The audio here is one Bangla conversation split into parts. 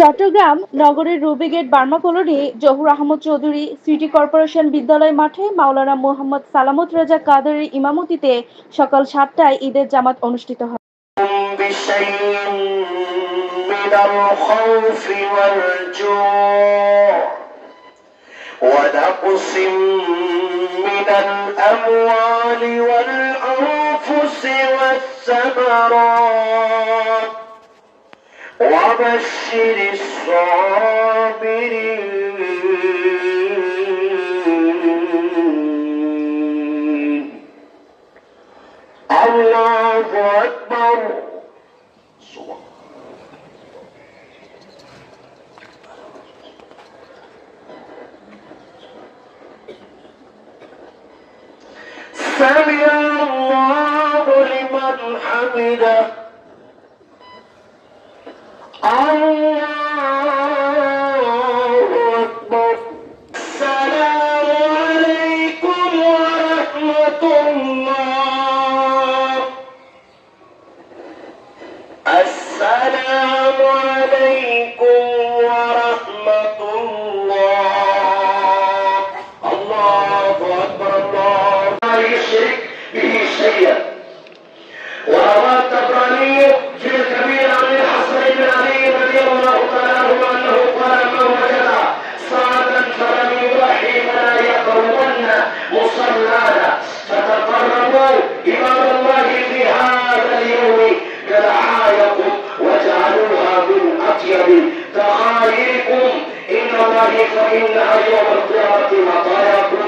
চট্টগ্রাম নগরের Rubygate Burma colony Zahur Ahmed Chowdhury city corporation বিদ্যালয় মাঠে মাওলানা মোহাম্মদ সালামত রেজা কাদেরের ইমামতিতে সকাল সাতটায় ঈদের জামাত অনুষ্ঠিত হয় بشيء من الخوف والجوع ونقص من الأموال والأنفس والثمرات وبشر الصابرين. الله أكبر. سمع الله لمن حمده. ورحمة اطيب تخايلكم ان الله فانها يوم القيامه مطاياكم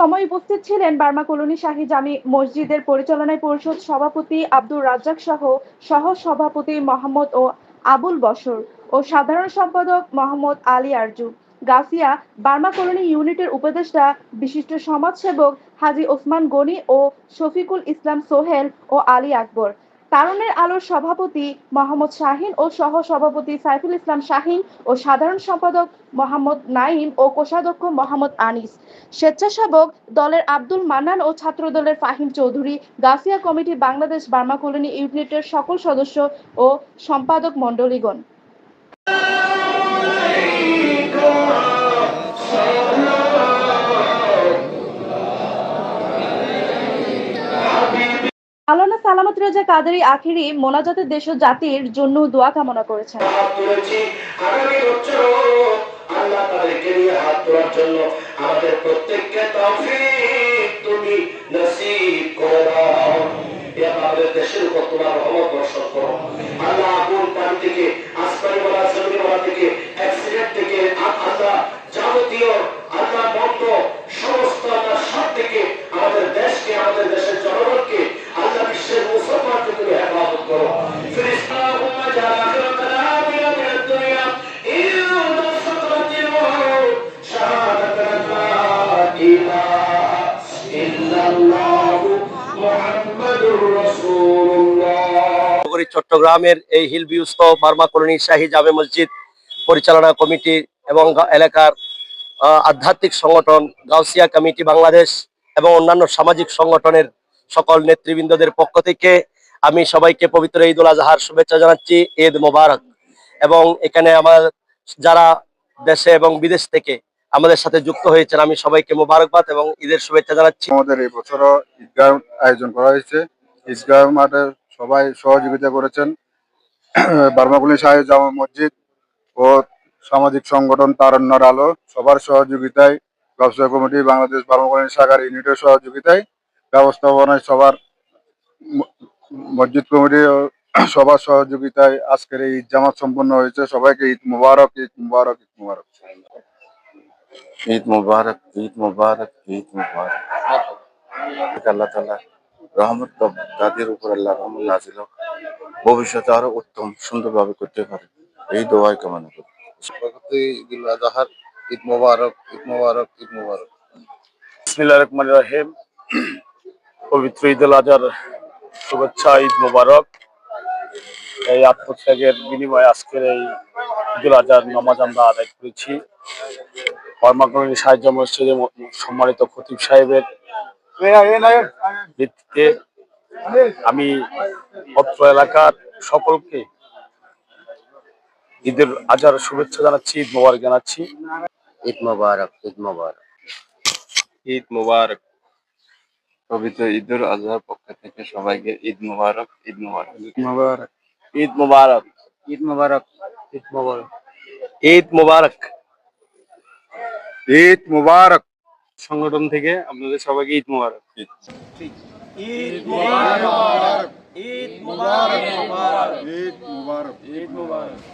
সময় উপস্থিত ছিলেন বার্মা কলোনি শাহী জামি মসজিদের পরিচালনায় পরিষদ সভাপতি আব্দুর রাজ্জাক সহ সহ সভাপতি মোহাম্মদ ও আবুল বশর ও সাধারণ সম্পাদক মোহাম্মদ আলী আরজু গাছিয়া বার্মা কলোনি ইউনিটের উপদেষ্টা বিশিষ্ট সমাজসেবক হাজী ওসমান গনি ও শফিকুল ইসলাম সোহেল ও আলী আকবর তারুণের আলোর সভাপতি মোহাম্মদ শাহিন ও সহ সভাপতি সাইফুল ইসলাম শাহিন ও সাধারণ সম্পাদক মোহাম্মদ নাইম ও কোষাধ্যক্ষ মোহাম্মদ আনিস। স্বেচ্ছাসেবক দলের আব্দুল মান্নান ও ছাত্র দলের Fahim Chowdhury, Gausia committee Bangladesh Burma colony ইউনিটের সকল সদস্য ও সম্পাদক মণ্ডলীগণ। রেজা কাদেরি আখিরি মোনাজাতের দেশ জাতির জন্য দোয়া কামনা করেছেন। আল্লাহ পানি থেকে বলা জমিন বলা থেকে অ্যাক্সিডেন্ট থেকে চট্টগ্রামের এই হিল ভিউস্থ বার্মা কলোনি শাহী জামে মসজিদ পরিচালনা কমিটি এবং এলাকার আধ্যাত্মিক সংগঠন, গাউসিয়া কমিটি বাংলাদেশ এবং অন্যান্য সামাজিক সংগঠনের সকল নেতৃবৃন্দদের পক্ষ থেকে আমি সবাইকে পবিত্র ঈদ উল আজহার শুভেচ্ছা জানাচ্ছি, ঈদ মোবারক। এবং এখানে আমার যারা দেশে এবং বিদেশ থেকে আমাদের সাথে যুক্ত হয়েছেন, আমি সবাইকে মোবারকবাদ এবং ঈদের শুভেচ্ছা জানাচ্ছি। আমাদের এই বছরও ঈদগাহ আয়োজন করা হয়েছে। ঈদগাহ মাঠে সবাই সহযোগিতা করেছেন। বার্মাগুলি সাহেব জামা মসজিদ ও সামাজিক সংগঠন তারণ্যর আলো সবার সহযোগিতায়, ব্যবসায় কমিটি, বাংলাদেশ বার্মাগুলি শাখার ইউনিটের সহযোগিতায়, ব্যবস্থাপনায় সবার মসজিদ কমিটি সবার সহযোগিতায় আজকের এই জামাত সম্পন্ন হয়েছে। সবাইকে ঈদ মুবারক ঈদ মুবারক ঈদ মুবারক। ঈদ মুবারক ঈদ মুবারক ঈদ মুবারক। আল্লাহ তালা রহমত তাদের উপর আল্লাহ রহমত নাজিল হোক। ভবিষ্যতে আরও উত্তম সুন্দরভাবে করতে পারে। এই দোয়াই কামনা করি। ঈদুল আজহার। ঈদ মুবারক ঈদ মুবারক ঈদ মুবারক। বিসমিল্লাহির রহমানির রহিম। পবিত্র ঈদ উল আজহার শুভেচ্ছা ঈদ মোবারক। এই আত্মত্যাগের বিনিময়ে আজকের এই ঈদ উল আজহার নামাজ আমরা আদায় করেছি। কর্মাকরণী সাহায্য মসজিদের সম্মানিত খতিব সাহেবের ভিত্তিতে আমি অত্র এলাকার সকলকে ঈদের আজহার শুভেচ্ছা জানাচ্ছি ঈদ মোবারক জানাচ্ছি। ঈদ মোবারক ঈদ মোবারক। ঈদ মোবারক। পবিত্র ঈদুল আজহার পক্ষ থেকে সবাইকে ঈদ মুবারক ঈদ মোবারক মোবারক ঈদ মুবারক ঈদ মুবারক ঈদ মোবারক ঈদ মুবারক ঈদ মুবারক সংগঠন থেকে আপনাদের সবাইকে ঈদ মোবারক ঈদ মুবারক ঈদ মুবারক